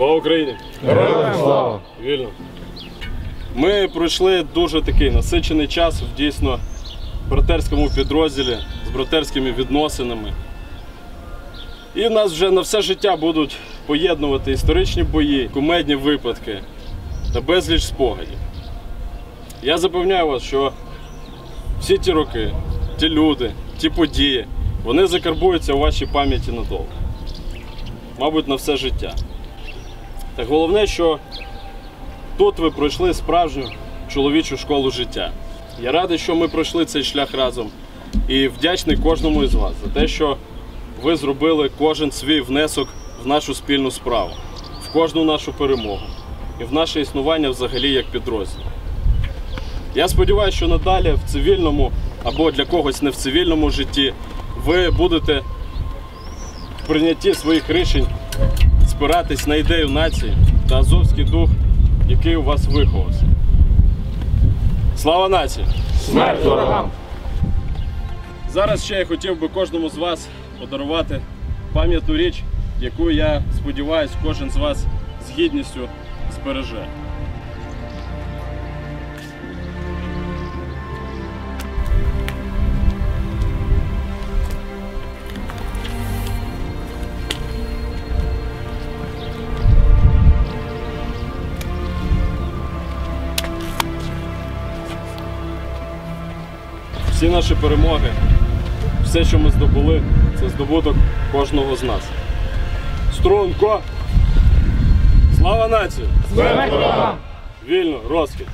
Слава Україні! Героям слава! Вільно. Ми пройшли дуже такий насичений час в дійсно братерському підрозділі з братерськими відносинами. І в нас вже на все життя будуть поєднувати історичні бої, кумедні випадки та безліч спогадів. Я запевняю вас, що всі ті роки, ті люди, ті події, вони закарбуються у вашій пам'яті надовго. Мабуть, на все життя. Та головне, що тут ви пройшли справжню чоловічу школу життя. Я радий, що ми пройшли цей шлях разом і вдячний кожному із вас за те, що ви зробили кожен свій внесок в нашу спільну справу, в кожну нашу перемогу і в наше існування взагалі як підрозділ. Я сподіваюся, що надалі в цивільному або для когось не в цивільному житті ви будете в прийнятті своїх рішень спиратись на ідею нації та азовський дух, який у вас виховався. Слава нації! Смерть ворогам! Зараз ще я хотів би кожному з вас подарувати пам'ятну річ, яку я сподіваюся, кожен з вас з гідністю збереже. Всі наші перемоги, все, що ми здобули, це здобуток кожного з нас. Струнко! Слава нації! Вільно, розкіт!